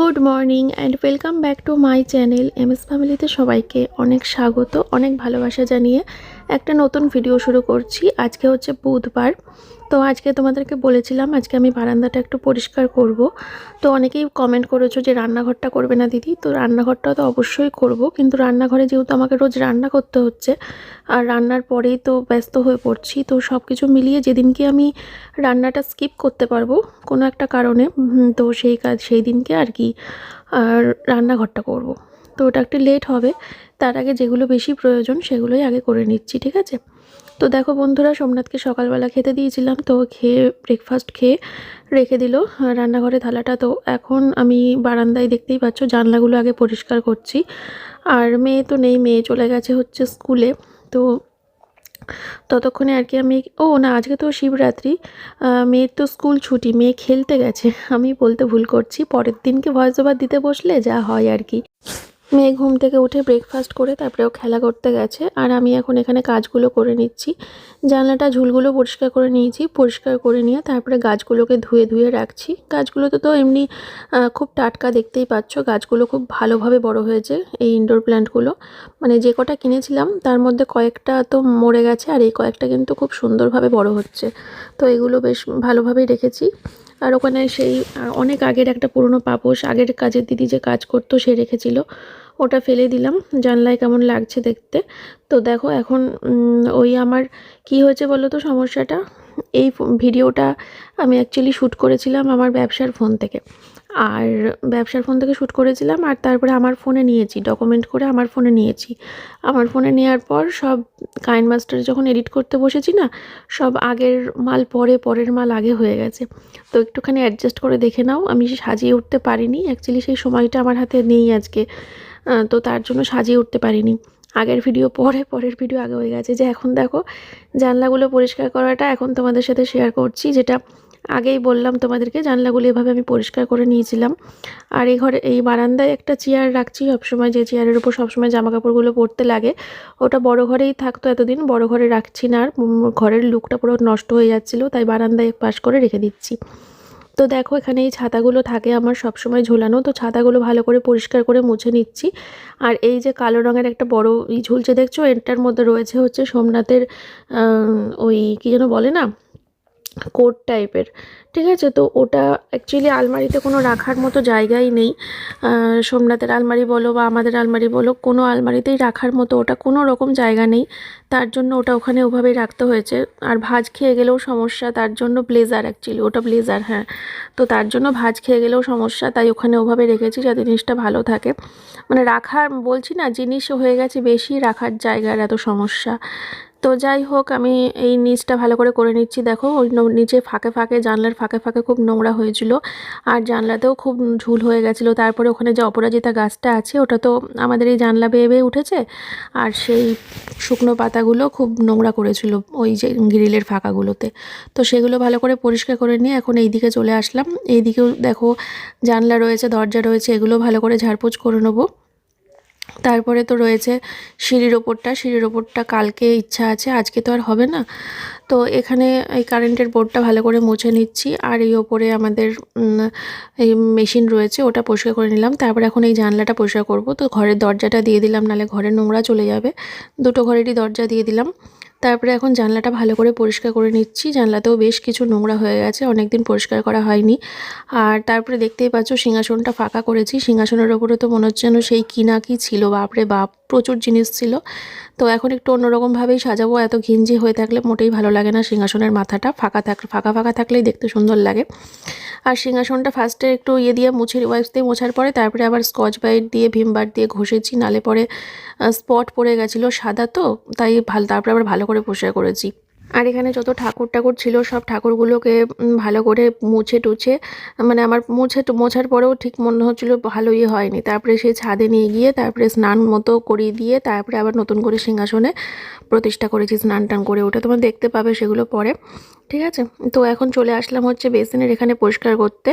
Good morning and welcome back to my channel M S ফ্যামিলিতে সবাইকে অনেক স্বাগত, অনেক ভালোবাসা জানিয়ে একটা নতুন ভিডিও শুরু করছি। আজকে হচ্ছে বুধবার। তো আজকে তোমাদেরকে বলেছিলাম, আজকে আমি বারান্দাটা একটু পরিষ্কার করব। তো অনেকেই কমেন্ট করেছ যে রান্নাঘরটা করবে না দিদি, তো রান্নাঘরটা তো অবশ্যই করব। কিন্তু রান্নাঘরে যেহেতু আমাকে রোজ রান্না করতে হচ্ছে, আর রান্নার পরেই তো ব্যস্ত হয়ে পড়ছি, তো সব কিছু মিলিয়ে যেদিনকে আমি রান্নাটা স্কিপ করতে পারব কোনো একটা কারণে তো সেই কাজ, সেই দিনকে আর কি, আর রান্নাঘরটা করব। তো ওটা একটু লেট হবে, তার আগে যেগুলো বেশি প্রয়োজন সেগুলোই আগে করে নিচ্ছি, ঠিক আছে? তো দেখো বন্ধুরা, সোমনাথকে সকালবেলা খেতে দিয়েছিলাম, তো খেয়ে ব্রেকফাস্ট খেয়ে রেখে দিল রান্নাঘরে থালাটা। তো এখন আমি বারান্দায় দেখতেই পাচ্ছ, জানলাগুলো আগে পরিষ্কার করছি। আর মেয়ে তো নেই, মেয়ে চলে গেছে হচ্ছে স্কুলে। তো ততক্ষণে আর কি আমি, ও না, আজকে তো শিবরাত্রি মেয়ের তো স্কুল ছুটি, মেয়ে খেলতে গেছে। আমি বলতে ভুল করছি, পরের দিনকে ভয়েস ওভার দিতে বসলে যা হয় আর কি। মেয়ে ঘুম থেকে উঠে ব্রেকফাস্ট করে তারপরেও খেলা করতে গেছে। আর আমি এখন এখানে কাজগুলো করে নিচ্ছি। জানলাটা ঝুলগুলো পরিষ্কার করে নিয়েছি, পরিষ্কার করে নিয়ে তারপরে গাছগুলোকে ধুয়ে ধুয়ে রাখছি। গাছগুলোতে তো এমনি খুব টাটকা দেখতেই পাচ্ছ, গাছগুলো খুব ভালোভাবে বড় হয়েছে এই ইনডোর প্ল্যান্টগুলো মানে যে কটা কিনেছিলাম তার মধ্যে কয়েকটা তো মরে গেছে আর এই কয়েকটা কিন্তু খুব সুন্দরভাবে বড় হচ্ছে। তো এগুলো বেশ ভালোভাবেই রেখেছি। আর ওখানে সেই অনেক আগের একটা পুরনো পাপোশ, আগের কাজের দিদি যে কাজ করতো সে রেখেছিল। ওটা ফেলে দিলাম। জানলায় কেমন লাগছে দেখতে। তো দেখো এখন ওই আমার কি হয়েছে বলো তো সমস্যাটা? এই ভিডিওটা আমি অ্যাকচুয়ালি শ্যুট করেছিলাম আমার ব্যবসার ফোন থেকে। আর ব্যবসার ফোন থেকে শ্যুট করেছিলাম আর তারপরে আমার ফোনে নিয়েছি ডকুমেন্ট করে আমার ফোনে নিয়েছি। আমার ফোনে নেওয়ার পর সব কাইন মাস্টারে যখন এডিট করতে বসেছি না, সব আগের মাল পরে, পরের মাল আগে হয়ে গেছে। তো একটুখানি অ্যাডজাস্ট করে দেখে নাও, আমি সাজিয়ে উঠতে পারিনি। অ্যাকচুয়ালি সেই সময়টা আমার হাতে নেই আজকে। তো তার জন্য সাজিয়ে উঠতে পারিনি। আগের ভিডিও পরে, পরের ভিডিও আগে হয়ে গেছে। যে এখন দেখো, জানলাগুলো পরিষ্কার করাটা এখন তোমাদের সাথে শেয়ার করছি, যেটা আগেই বললাম তোমাদেরকে, জানলাগুলো এভাবে আমি পরিষ্কার করে নিয়েছিলাম। আর এই ঘরে, এই বারান্দায় একটা চেয়ার রাখছি সবসময়, যে চেয়ারের উপর সবসময় জামা কাপড়গুলো পরতে লাগে। ওটা বড় ঘরেই থাকতো এতদিন, বড় ঘরে রাখছি না আর ঘরের লুকটা পুরো নষ্ট হয়ে যাচ্ছিল, তাই বারান্দায় পাশ করে রেখে দিচ্ছি। তো দেখো, এখানে এই ছাতাগুলো থাকে আমার সবসময় ঝোলানো। তো ছাতাগুলো ভালো করে পরিষ্কার করে মুছে নিচ্ছি। আর এই যে কালো রঙের একটা বড় ই ঝুলছে, দেখছ? এটার মধ্যে রয়েছে হচ্ছে সোমনাথের ওই কী যেন বলে না? কোট টাইপের, ঠিক আছে? তো ওটা অ্যাকচুয়ালি আলমারিতে কোনো রাখার মতো জায়গাই নেই। সোমনাথের আলমারি বলো বা আমাদের আলমারি বলো, কোনো আলমারিতেই রাখার মতো ওটা কোনো রকম জায়গা নেই। তার জন্য ওটা ওখানে ওভাবেই রাখতে হয়েছে। আর ভাজ খেয়ে গেলেও সমস্যা, তার জন্য ব্লেজার অ্যাকচুয়ালি ওটা ব্লেজার হ্যাঁ। তো তার জন্য ভাজ খেয়ে গেলেও সমস্যা, তাই ওখানে ওভাবে রেখেছি যাতে জিনিসটা ভালো থাকে। মানে রাখার, বলছি না, জিনিস হয়ে গেছে বেশি, রাখার জায়গার এত সমস্যা। তো যাই হোক, আমি এই নিচটা ভালো করে করে নিচ্ছি। দেখো, ওই নিচে ফাঁকে ফাঁকে জানলার ফাঁকে ফাঁকে খুব নোংরা হয়েছিল। আর জানলাতেও খুব ঝুল হয়ে গেছিল। তারপরে ওখানে যে অপরাজিতা গাছটা আছে, ওটা তো আমাদের এই জানলা বেয়ে বেয়ে উঠেছে। আর সেই শুকনো পাতাগুলো খুব নোংরা করেছিল ওই যে গ্রিলের ফাঁকাগুলোতে। তো সেগুলো ভালো করে পরিষ্কার করে নিয়ে এখন এই দিকে চলে আসলাম। এই দিকেও দেখো, জানলা রয়েছে, দরজা রয়েছে, এগুলো ভালো করে ঝাড়পোছ করে নেব। তারপরে তো রয়েছে সিঁড়ির ওপরটা সিঁড়ির ওপরটা কালকে ইচ্ছা আছে, আজকে তো আর হবে না। তো এখানে এই কারেন্টের বোর্ডটা ভালো করে মুছে নিচ্ছি, আর এই ওপরে আমাদের এই মেশিন রয়েছে, ওটা পরিষ্কার করে নিলাম। তারপরে এখন এই জানলাটা পরিষ্কার করব। তো ঘরের দরজাটা দিয়ে দিলাম, নালে ঘরে নোংরা চলে যাবে। দুটো ঘরেরই দরজা দিয়ে দিলাম। তারপরে এখন জানলাটা ভালো করে পরিষ্কার করে নিচ্ছি। জানলাতেও বেশ কিছু নোংরা হয়ে গেছে অনেক দিন পরিষ্কার করা হয়নি। আর তারপরে দেখতেই পাচ্ছ, সিংহাসনটা ফাঁকা করেছি। সিংহাসনের ওপরে তো মনে হচ্ছে যেন সেই কিনা কি ছিল, বাপরে বাপ। প্রচুর জিনিস ছিল। তো এখন একটু অন্যরকমভাবেই সাজাবো। এত ঘিঞ্জি হয়ে থাকলে মোটেই ভালো লাগে না। সিংহাসনের মাথাটা ফাঁকা থাক, ফাঁকা ফাঁকা থাকলেই দেখতে সুন্দর লাগে। আর সিংহাসনটা ফার্স্টে একটু ইয়ে দিয়ে মুছে ওয়াইপস দিয়ে মোছার পরে তারপরে আবার স্কচ বাইট দিয়ে ভিমবার দিয়ে ঘষেছি। নালে পরে স্পট পড়ে গেছিল সাদা তো, তাই ভালো, তারপরে আবার ভালো করে পরিষ্কার করেছি। আর এখানে যত ঠাকুর ঠাকুর ছিল, সব ঠাকুরগুলোকে ভালো করে মুছে টুছে মানে আমার মুছে মোছার পরেও ঠিক মনে হচ্ছিল ভালো ইয়ে হয়নি। তারপরে সেই ছাদে নিয়ে গিয়ে, তারপরে স্নান মতো করিয়ে দিয়ে, তারপরে আবার নতুন করে সিংহাসনে প্রতিষ্ঠা করেছি স্নান টান করে। ওটা তোমার দেখতে পাবে সেগুলো পরে, ঠিক আছে? তো এখন চলে আসলাম হচ্ছে বেসিনের এখানে পরিষ্কার করতে।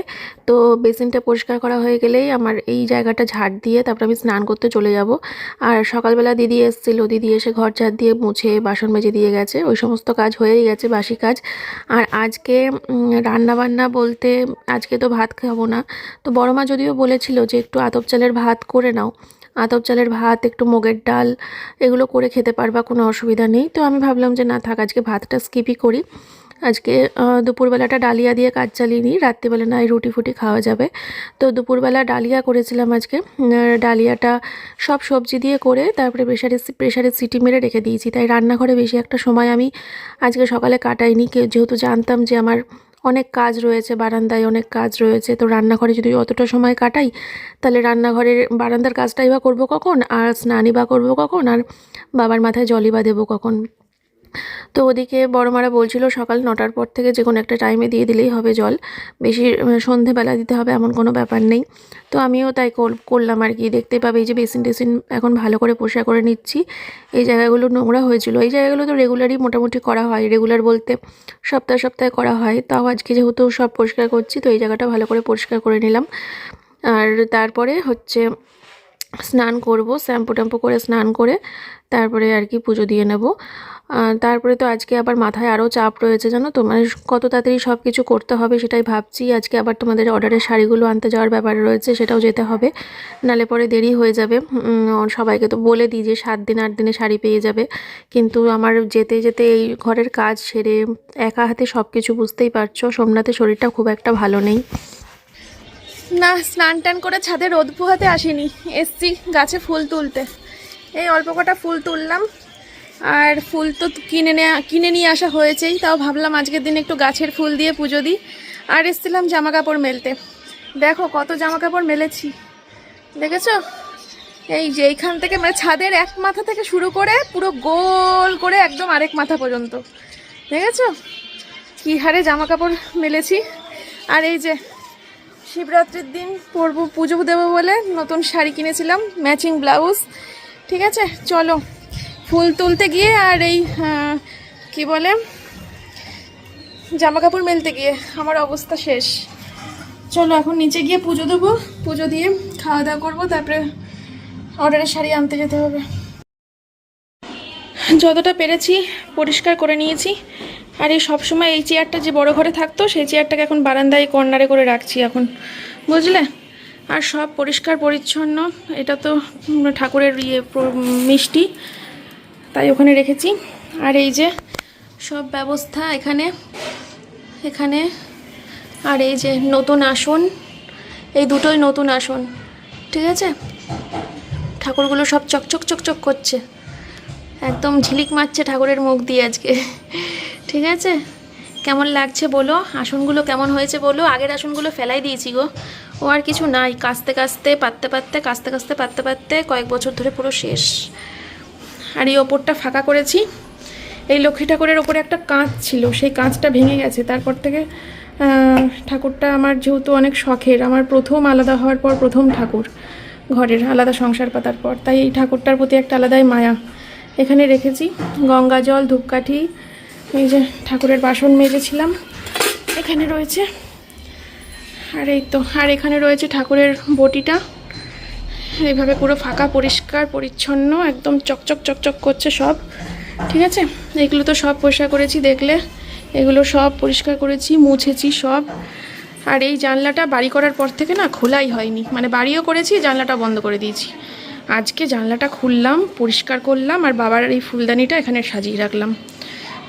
তো বেসিনটা পরিষ্কার করা হয়ে গেলেই আমার এই জায়গাটা ঝাড় দিয়ে তারপর আমি স্নান করতে চলে যাব। আর সকালবেলা দিদি এসেছিল, দিদি এসে ঘর ঝাড় দিয়ে মুছে, বাসন মেজে দিয়ে গেছে, ওই সমস্ত কাজ হয়েই গেছে, বাসি কাজ। আর আজকে রান্না বান্না বলতে আজকে তো ভাত খাব না। তো বড়মা যদিও বলেছিল যে একটু আতপ চালের ভাত করে নাও। আতপ চালের ভাত, একটু মুগের ডাল, এগুলো করে খেতে পারবা, কোনো অসুবিধা নেই। তো আমি ভাবলাম যে না থাক, আজকে ভাতটা স্কিপই করি। আজকে দুপুরবেলাটা ডালিয়া দিয়ে কাজ চালিয়ে নিই। রাত্রিবেলা নয় রুটি ফুটি খাওয়া যাবে। তো দুপুরবেলা ডালিয়া করেছিলাম আজকে। ডালিয়াটা সব সবজি দিয়ে করে তারপরে প্রেশারে প্রেশারে সিটি মেরে রেখে দিয়েছি। তাই রান্নাঘরে বেশি একটা সময় আমি আজকে সকালে কাটাইনি। যেহেতু জানতাম যে আমার অনেক কাজ রয়েছে, বারান্দায় অনেক কাজ রয়েছে। তো রান্নাঘরে যদি অতটা সময় কাটাই, তাহলে রান্নাঘরের বারান্দার কাজটাই বা করব কখন? আর স্নানই বা করব কখন? আর বাবার মাথায় জলই বা দেবো কখন? তো ওদিকে বড়মারা বলছিল সকাল নটার পর থেকে যে কোনো একটা টাইমে দিয়ে দিলেই হবে জল। বেশি সন্ধেবেলা দিতে হবে এমন কোনো ব্যাপার নেই। তো আমিও তাই কর- করলাম আর কি। দেখতে পাবে এই যে বেসিন টেসিন এখন ভালো করে পোষা করে নিচ্ছি। এই জায়গাগুলো নোংরা হয়েছিল। এই জায়গাগুলো তো রেগুলারই মোটামুটি করা হয়। রেগুলার বলতে সপ্তাহে সপ্তাহে করা হয়। তাও আজকে যেহেতু সব পরিষ্কার করছি, তো এই জায়গাটা ভালো করে পরিষ্কার করে নিলাম। আর তারপরে হচ্ছে স্নান করব শ্যাম্পু ট্যাম্পু করে স্নান করে তারপরে আর কি পুজো দিয়ে নেব। তারপরে তো আজকে আবার মাথায় আরও চাপ রয়েছে, জানো তো? মানে কত তাড়াতাড়ি সব কিছু করতে হবে সেটাই ভাবছি। আজকে আবার তোমাদের অর্ডারের শাড়িগুলো আনতে যাওয়ার ব্যাপার রয়েছে, সেটাও যেতে হবে। নালে পরে দেরি হয়ে যাবে। সবাইকে তো বলে দিই যে সাত দিন, আট দিনে শাড়ি পেয়ে যাবে। কিন্তু আমার যেতে যেতে এই ঘরের কাজ সেরে একা হাতে সব কিছু বুঝতেই পারছ, সোমনাথের শরীরটা খুব একটা ভালো নেই। না, স্নান টান করে ছাদে রোদ পোহাতে আসিনি। এসছি গাছে ফুল তুলতে। এই অল্প কটা ফুল তুললাম। আর ফুল তো কিনে নেওয়া কিনে নিয়ে আসা হয়েছেই, তাও ভাবলাম আজকের দিন একটু গাছের ফুল দিয়ে পুজো দিই। আর এসেছিলাম জামা কাপড় মেলতে। দেখো কত জামা কাপড় মেলেছি। দেখেছ? এই যে এইখান থেকে মানে ছাদের এক মাথা থেকে শুরু করে পুরো গোল করে একদম আরেক মাথা পর্যন্ত। দেখেছ? কী হারে জামা কাপড় মেলেছি। আর এই যে শিবরাত্রির দিন পরবো, পুজো দেবো বলে নতুন শাড়ি কিনেছিলাম, ম্যাচিং ব্লাউজ। ঠিক আছে? চলো। ফুল তুলতে গিয়ে আর এই কি বলে জামা কাপড় মেলতে গিয়ে আমার অবস্থা শেষ। চলো এখন নিচে গিয়ে পুজো দেবো, পুজো দিয়ে খাওয়া দাওয়া করব, তারপরে অর্ডারের শাড়ি আনতে যেতে হবে। যতটা পেরেছি পরিষ্কার করে নিয়েছি। আর এই সবসময় এই চেয়ারটা যে বড় ঘরে থাকতো, সেই চেয়ারটাকে এখন বারান্দায় কর্নারে করে রাখছি এখন। বুঝলে? আর সব পরিষ্কার, পরিচ্ছন্ন, এটা তো ঠাকুরের ইয়ে মিষ্টি। তাই ওখানে রেখেছি। আর এই যে সব ব্যবস্থা এখানে এখানে, আর এই যে নতুন আসন, এই দুটোই নতুন আসন, ঠিক আছে? ঠাকুরগুলো সব চকচক চকচক করছে। একদম ঝিলিক মারছে ঠাকুরের মুখ দিয়ে আজকে, ঠিক আছে? কেমন লাগছে বলো? আসনগুলো কেমন হয়েছে বলো? আগের আসনগুলো ফেলাই দিয়েছি গো। ও আর কিছু নাই। কাস্তে কাস্তে, পাততে পাততে, কাস্তে কাস্তে, পাততে পাততে কয়েক বছর ধরে পুরো শেষ। আর এই ওপরটা ফাঁকা করেছি। এই লক্ষ্মী ঠাকুরের ওপরে একটা কাঁচ ছিল, সেই কাঁচটা ভেঙে গেছে। তারপর থেকে ঠাকুরটা আমার যেহেতু অনেক শখের, আমার প্রথম আলাদা হওয়ার পর প্রথম ঠাকুর ঘরের, আলাদা সংসার পাতার পর। তাই এই ঠাকুরটার প্রতি একটা আলাদাই মায়া এখানে রেখেছি। গঙ্গা জল, ধূপকাঠি, এই যে ঠাকুরের বাসন মেজেছিলাম, এখানে রয়েছে। আর এই তো, আর এখানে রয়েছে ঠাকুরের বটিটা। এইভাবে পুরো ফাঁকা, পরিষ্কার, পরিচ্ছন্ন, একদম চকচক চকচক করছে সব। ঠিক আছে? এগুলো তো সব পরিষ্কার করেছি দেখলে। এগুলো সব পরিষ্কার করেছি, মুছেছি সব। আর এই জানলাটা বাড়ি করার পর থেকে না খোলাই হয়নি। মানে বাড়িও করেছি, জানলাটা বন্ধ করে দিয়েছি। আজকে জানলাটা খুললাম, পরিষ্কার করলাম, আর বাবার এই ফুলদানিটা এখানে সাজিয়ে রাখলাম।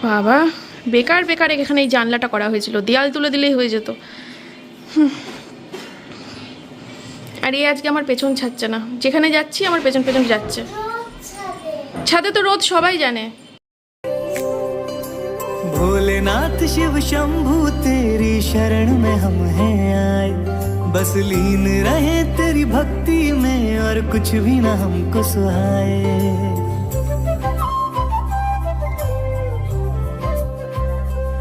বাবা, বেকার বেকার এখানে এই জানলাটা করা হয়েছিল। দেয়াল তুলে দিলেই হয়ে যেত। আর এই আজকে আমার পেছন ছাড়ছে না যেখানে যাচ্ছি আমার পেছন পেছন যাচ্ছে ছাদে তো রোদ সবাই জানে भोलेनाथ शिव शंभु तेरी शरण में हम हैं आए बस लीन रहे तेरी भक्ति में और कुछ भी ना हमको सुहाए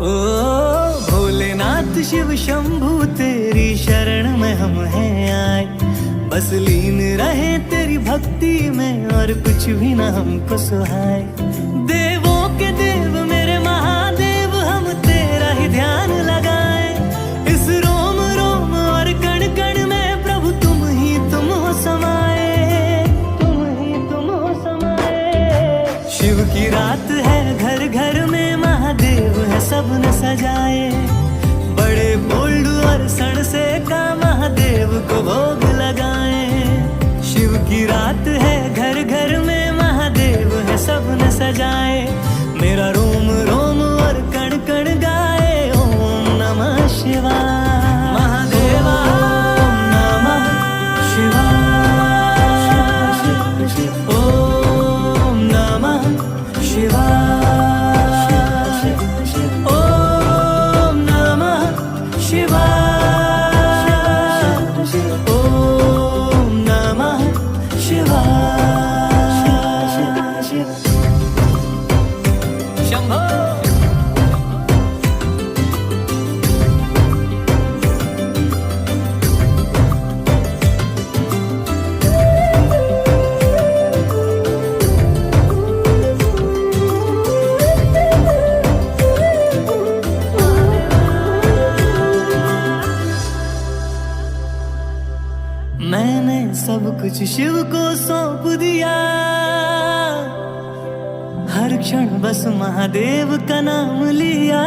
ओ भोलेनाथ शिव शंभु, तेरी शरण में हम हैं आए। बस लीन रहे तेरी भक्ति में, और कुछ भी ना हमको सुहाए। सब न सजाए, बड़े बोल्ड और सण से का महादेव को भोग लगाए। शिव की रात है घर घर में, महादेव है सब न सजाए। मेरा रोम रोम और कण कण गाए, ओम नमः शिवाय। कुछ शिव को सौंप दिया। हर क्षण बस महादेव का नाम लिया।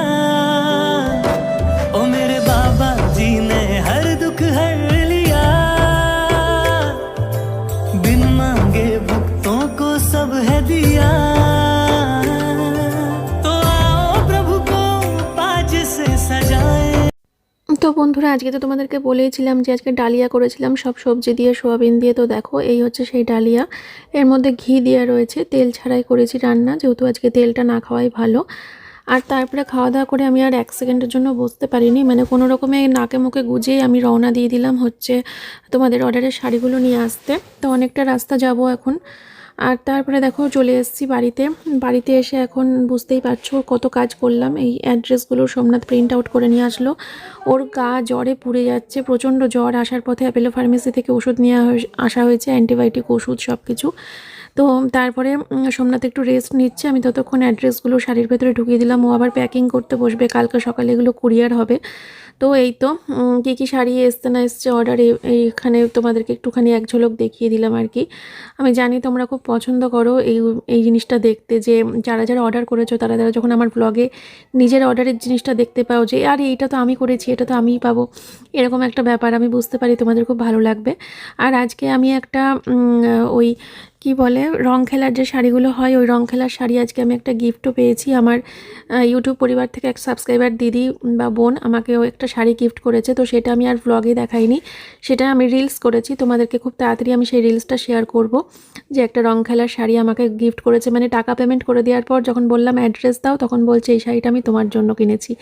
বন্ধুরা, আজকে তো তোমাদেরকে বলেইছিলাম যে আজকে ডালিয়া করেছিলাম, সব সবজি দিয়ে, সোয়াবিন দিয়ে। তো দেখো, এই হচ্ছে সেই ডালিয়া। এর মধ্যে ঘি দেওয়া রয়েছে, তেল ছাড়াই করেছি রান্না, যেহেতু আজকে তেলটা না খাওয়াই ভালো। আর তারপরে খাওয়া দাওয়া করে আমি আর এক সেকেন্ডের জন্য বসতে পারিনি মানে কোনো রকমে নাকে মুখে গুজেই আমি রওনা দিয়ে দিলাম হচ্ছে তোমাদের অর্ডারের শাড়িগুলো নিয়ে আসতে। তো অনেকটা রাস্তা যাব এখন। আর তারপরে দেখো চলে এসেছি বাড়িতে। বাড়িতে এসে এখন বুঝতেই পারছ কত কাজ করলাম। এই অ্যাড্রেসগুলো সোমনাথ প্রিন্ট আউট করে নিয়ে আসলো। ওর গা জ্বরে পুড়ে যাচ্ছে, প্রচণ্ড জ্বর। আসার পথে অ্যাপেলো ফার্মেসি থেকে ওষুধ নিয়ে আসা হয়েছে অ্যান্টিবায়োটিক ওষুধ সব কিছু তো তারপরে সোমনাথ একটু রেস্ট নিচ্ছে। আমি ততক্ষণ অ্যাড্রেসগুলো শাড়ির ভেতরে ঢুকিয়ে দিলাম। ও আবার প্যাকিং করতে বসবে। কালকে সকালে এগুলো কুরিয়ার হবে। তো এই তো কী কী শাড়ি এসছে না এসছে অর্ডার এইখানে তোমাদেরকে একটুখানি এক ঝলক দেখিয়ে দিলাম আর কি। আমি জানি তোমরা খুব পছন্দ করো এই এই জিনিসটা দেখতে যে, যারা যারা অর্ডার করেছ, তারা তারা যখন আমার ব্লগে নিজের অর্ডারের জিনিসটা দেখতে পাও যে, আর, এইটা তো আমি করেছি, এটা তো আমিই পাবো। এরকম একটা ব্যাপার। আমি বুঝতে পারি তোমাদের খুব ভালো লাগবে। আর আজকে আমি একটা ওই কি বলে, রং খেলার যে শাড়িগুলো হয়, ওই রং খেলার শাড়ি আজকে আমি একটা গিফটও পেয়েছি। আমার ইউটিউব পরিবার থেকে এক সাবস্ক্রাইবার দিদি বা বোন আমাকে আমাকেও একটা শাড়ি গিফট করেছে। তো সেটা আমি আর ব্লগে দেখাইনি। সেটা আমি রিলস করেছি। তোমাদেরকে খুব তাড়াতাড়ি আমি সেই রিলসটা শেয়ার করব। যে একটা রং খেলার শাড়ি আমাকে গিফট করেছে। মানে টাকা পেমেন্ট করে দেওয়ার পর যখন বললাম অ্যাড্রেস দাও, তখন বলছে, এই শাড়িটা আমি তোমার জন্য কিনেছি।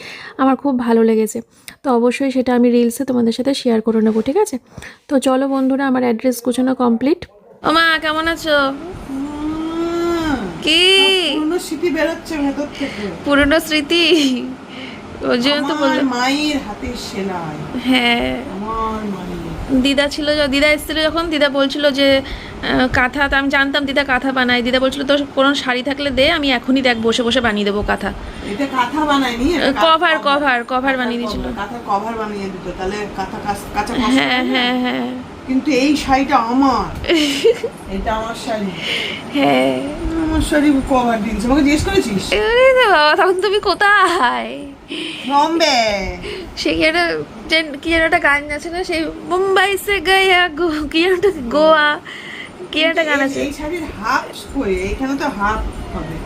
আমার খুব ভালো লেগেছে। তো অবশ্যই সেটা আমি রিলসে তোমাদের সাথে শেয়ার করে নেব, ঠিক আছে? তো চলো বন্ধুরা, আমার অ্যাড্রেস গুছানো কমপ্লিট ও মা কেমন আছো? কি? পুরনো স্মৃতি বেরোচ্ছে ভেতর থেকে। পুরনো স্মৃতি? ওই জন্য তো বললাম। মায়ের হাতের সেলাই। হ্যাঁ। আমার দিদা ছিল দিদা এসেছিল যখন দিদা বলছিল যে কাঁথা তো আমি জানতাম দিদা কাঁথা বানায়। দিদা বলছিল তোর কোনো শাড়ি থাকলে দে আমি এখনই দেখ বসে বসে বানিয়ে দেবো কাঁথা। এটা কাঁথা বানায়নি কভার কভার কভার বানিয়ে দিয়েছিল। কাঁথার কভার বানিয়ে দিত তাহলে কাঁথা কাঁচা হ্যাঁ হ্যাঁ হ্যাঁ। কিন্তু এই শাড়িটা আমার। এটা আমার শাড়ি। হ্যাঁ। আমার শাড়ি কভার দিয়েছে। আমাকে জিজ্ঞেস করেছিস? আরে বাবা তখন তুমি কোথায়? বম্বে সে কি একটা যে কি একটা গান আছে না? সেই মুম্বাই সে গয়া গো কি একটা গোয়া কি একটা গান আছে। এই শাড়ির হাফ করে এখানে তো হাফ হবে।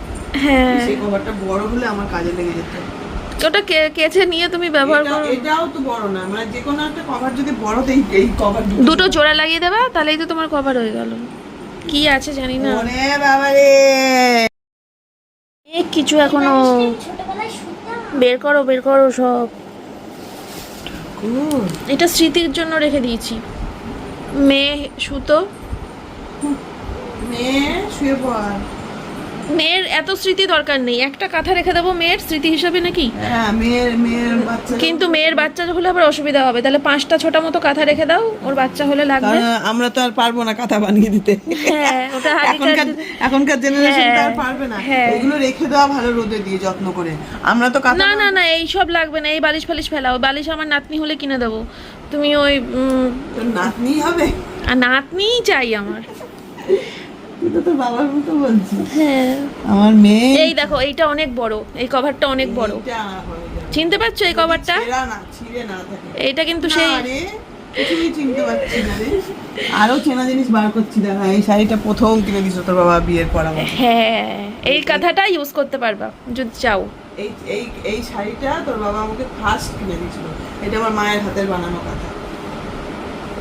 হ্যাঁ। সেই কভারটা বড় হলে আমার কাজে লেগে যেত। ওটা কে- কেচে নিয়ে তুমি ব্যবহার করো। এটাও তো বড় না মানে যে কোনো একটা কভার যদি বড় তো এই- কভার দুটো। জোড়া লাগিয়ে দেবা তাহলেই তো তোমার কভার হয়ে গেল। কি আছে জানি না। ওরে বাবা রে! অনেক কিছু এখনও বের করো বের করো সব। এটা স্মৃতির জন্য রেখে দিয়েছি। মেয়ে সুতো। মেয়ে শুয়ে পড়। মেয়ের এত স্মৃতি দরকার নেই। একটা কাঁথা রেখে দেবো মেয়ের স্মৃতি হিসাবে নাকি? হ্যাঁ মেয়ের মেয়ের কিন্তু মেয়ের বাচ্চা হলে আবার অসুবিধা হবে। তাহলে পাঁচটা ছোটা মতো কাঁথা রেখে দাও ওর বাচ্চা হলে লাগবে। আমরা তো আর পারব না কাঁথা বানিয়ে দিতে। হ্যাঁ ওটা এখনকার এখনকার জেনারেশন আর হ্যাঁ, পারবে না। এগুলো রেখে দেওয়া ভালো রোদে দিয়ে যত্ন করে। আমরা তো না না না এই সব লাগবে না। এই বালিশ ফালিশ ফেলাও। বালিশ আমার নাতনি হলে কিনে দেবো। তুমি ওই নাতনি হবে? আর নাতনিই চাই আমার। তুই তো তোর বাবার মতো বলছিস হ্যাঁ। আমার মেয়ে এই দেখো এইটা অনেক বড়। এই কভারটা অনেক বড়। চিনতে পারছ এই কভারটা এইটা কিন্তু সেই আরও চেনা জিনিস বার করছি দেখা এই শাড়িটা প্রথম কিনে দিছো তোর বাবা বিয়ের পর হ্যাঁ এই কথাটা ইউজ করতে পারবা যদি চাও। এই এই এই শাড়িটা তোর বাবা আমাকে ফার্স্ট কিনে দিয়েছিল। এটা আমার মায়ের হাতের বানানো কথা।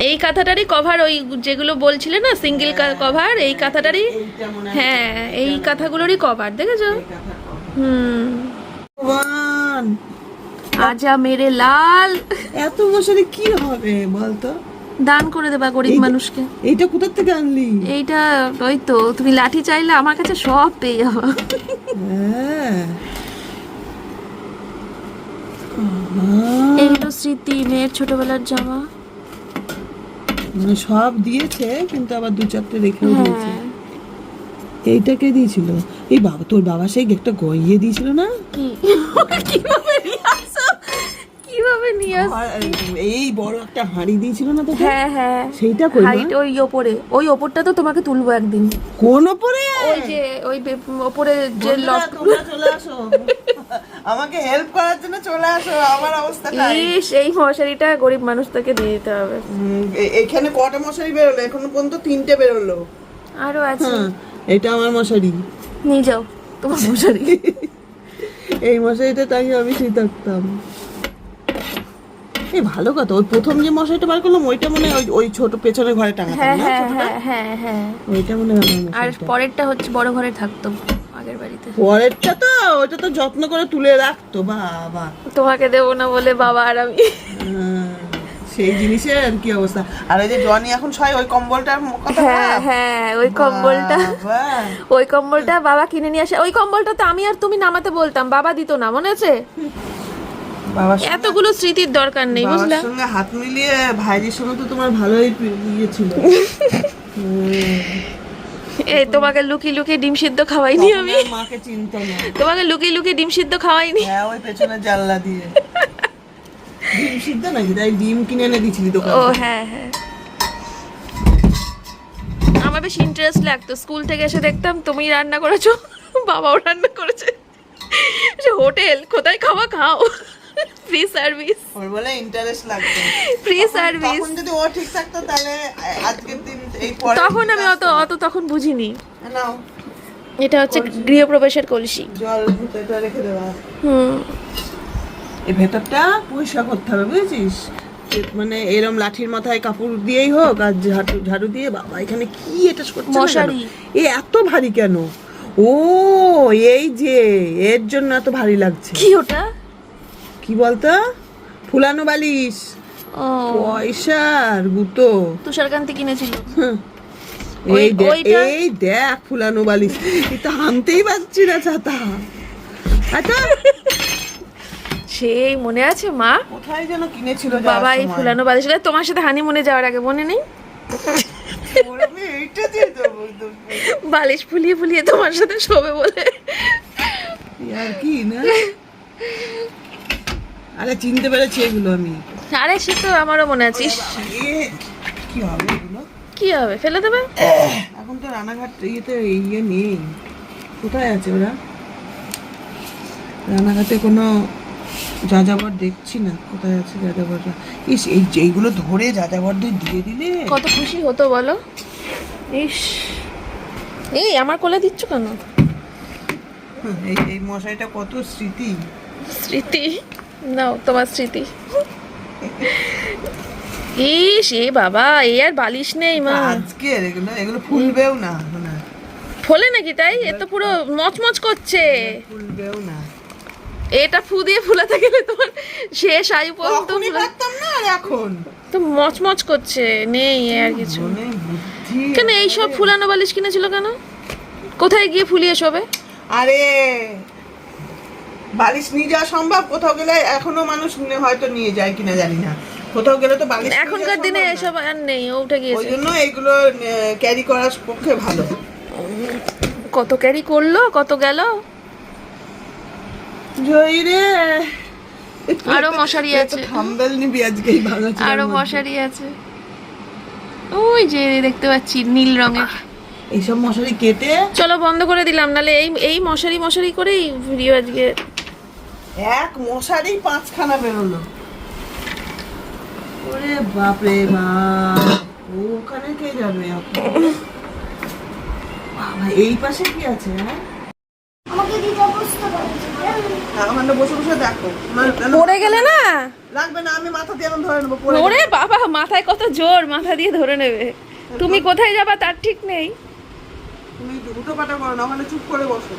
এই কথাটারই কভার ওই যেগুলো বলছিলে না সিঙ্গেল কভার এই কথাটারই এইটা মনে হয় হ্যাঁ এই কথাগুলোরই কভার দেখেছ? হুম। আজা মেরে লাল। এত মশারি কি হবে বলতো? দান করে দেবা গরিব মানুষকে। এইটা কোথার থেকে আনলি? এইটা ওই তো তুমি লাঠি চাইলে আমার কাছে সব পেয়ে যাব। হ্যাঁ। এইগুলো স্মৃতি মেয়ের ছোটবেলার জামা। সব দিয়েছে কিন্তু আবার দু চারটে রেখেও দিয়েছে। হ্যাঁ এইটাকে দিয়েছিল? এই বাবা তোর বাবা সেই একটা গইয়ে দিয়েছিল না? কীভাবে আর এই বড় একটা হাঁড়ি দিয়েছিল না তোকে? হ্যাঁ হ্যাঁ। সেইটা কই হাইট ওই ওপরে। ওই ওপরটা তো তোমাকে তুলবো একদিন। কোন ওপরে? ওই যে ওই ওপরে যে চলে আসো। আমাকে হেল্প করার জন্য চলে আসো। আমার অবস্থা ইস এই মশারিটা গরিব মানুষটাকে দিয়ে দিতে হবে। এখানে কটা মশারি বেরোলো? এখনও পর্যন্ত তিনটে বেরোলো। আরও আছে। এটা আমার মশারি। নিয়ে যাও তোমার মশারি। এই মশারিটা তাই আমি শুয়ে থাকতাম এই ভালো কথা। ওই প্রথম যে মশাইটা বার করলাম ওইটা মনে হয় ওই ওই ছোট পেছনে ঘরে টাঙাতাম হ্যাঁ হ্যাঁ হ্যাঁ হ্যাঁ হ্যাঁ। ওইটা মনে আর পরেরটা হচ্ছে বড় ঘরে থাকতো আগের বাড়িতে। পরেরটা তো ওটা তো যত্ন করে তুলে রাখতো বাবা। তোমাকে দেবো না বলে বাবা আর আমি। হ্যাঁ, সেই জিনিসের আর কি অবস্থা। আর ওই যে জনি এখন ছয় ওই কম্বলটার কথা হ্যাঁ হ্যাঁ ওই কম্বলটা। ওই কম্বলটা বাবা কিনে নিয়ে আসে। ওই কম্বলটা তো আমি আর তুমি নামাতে বলতাম বাবা দিত না মনে আছে? এতগুলো স্মৃতির দরকার নেই বুঝলা? সঙ্গে হাত মিলিয়ে ভাইজির সঙ্গে তো তোমার ভালোই পি- ইয়ে ছিল। এই তোমাকে লুকিয়ে লুকিয়ে ডিম সিদ্ধ খাওয়াইনি আমি। মাকে চিনতো না। তোমাকে লুকিয়ে লুকিয়ে ডিম সিদ্ধ খাওয়াইনি। হ্যাঁ ওই পেছনে জানলা দিয়ে। ডিম সিদ্ধ নাকি? তাই ডিম কিনে এনে দিয়েছিলি দোকান ও হ্যাঁ হ্যাঁ। আমার বেশ ইন্টারেস্ট লাগতো। স্কুল থেকে এসে দেখতাম তুমি রান্না করেছ বাবাও রান্না করেছে। হোটেল কোথায় খাওয়া খাও। ফ্রি সার্ভিস ওর বলে ইন্টারেস্ট লাগতো ফ্রি সার্ভিস তখন যদি ও ঠিক থাকতো তাহলে আজকের দিন এই পরে তখন আমি অত অত তখন বুঝিনি। নাও এটা হচ্ছে গৃহপ্রবেশের কলসি। জল এটা রেখে দেওয়া। হুম। এই ভেতরটা পরিষ্কার করতে হবে বুঝেছিস? মানে এরম লাঠির মাথায় কাপড় দিয়েই হোক আর ঝাড়ু ঝাড়ু দিয়ে বাবা এখানে কি এটা করছে মশারি। এ এত ভারী কেন? ও এই যে এর জন্য এত ভারী লাগছে। কি ওটা? কি বলতো? ফুলানো বালিশ ও। পয়সার গুতো। তুষারকান্তি কিনেছিল। এই দেখ এই দেখ ফুলানো বালিশ। এটা আনতেই পারছি না ছাতা। আচ্ছা। সেই মনে আছে মা? কোথায় যেন কিনেছিল বাবা এই ফুলানো বালিশ তোমার সাথে হানিমুনে যাওয়ার আগে মনে নেই? তো। বালিশ ফুলিয়ে ফুলিয়ে তোমার সাথে শোবে বলে। আর কি না? আরে চিনতে পেরেছি এগুলো আমি। আরে সে তো আমারও মনে আছে। কি হবে এগুলো? কি হবে? ফেলে দেবে? এখন তো রানাঘাট ইয়েতে ইয়ে নেই। কোথায় আছে ওরা? রানাঘাটে কোনো যাযাবর দেখছি না। কোথায় আছে যাযাবররা? ইস এই যেইগুলো ধরে যাযাবরদের দিয়ে দিলে? কত খুশি হতো বলো। ইস। এই আমার কোলে দিচ্ছ কেন? হুম, এই এই মশাইটা কত স্মৃতি। স্মৃতি। নাও তোমার স্মৃতি। ইস এ বাবা এ আর বালিশ নেই মা। আজকে এগুলো এগুলো ফুলবেও না না ফোলে নাকি তাই? এ তো পুরো মচমচ করছে। ফুলবেও না। এটা ফু দিয়ে ফুলাতে গেলে তোমার শেষ আয়ু পর্যন্ত পারতাম না আর এখন। তো মচমচ করছে নেই আর কিছু। মনে কেন এই সব ফুলানো বালিশ কিনেছিল কেন? কোথায় গিয়ে ফুলিয়ে শোবে? আরে বালিশ নিয়ে যাওয়া সম্ভব? কোথাও গেলে এখনও মানুষ হয়তো নিয়ে যায় কিনা জানি না। কোথাও গেলে তো বালিশ এখনকার দিনে এসব আর নেই উঠে ওই জন্য এইগুলো ক্যারি করার পক্ষে ভালো। কত ক্যারি করল কত গেল? জয় রে। আরও মশারি আছে। থাম্বেল নিবি আজকে এই ভাঙা চোরার আরও মশারি আছে। ওই যে দেখতে পাচ্ছি নীল রঙের। এইসব মশারি কেটে চলো বন্ধ করে দিলাম নালে এই এই মশারি মশারি করেই ভিডিও আজকে এক মশারি পাঁচখানা বেরোলো। ওরে বাপরে বাপ ওখানে কে যাবে বাবা এই পাশে কি আছে হ্যাঁ? হ্যাঁ, বসে বসে দেখো। পড়ে গেলে না? লাগবে না আমি মাথা দিয়ে ধরে নেব ওরে বাবা মাথায় কত জোর মাথা দিয়ে ধরে নেবে। তুমি কোথায় যাবা তার ঠিক নেই। তুমি উল্টো পাটা করো না ওখানে চুপ করে বসো।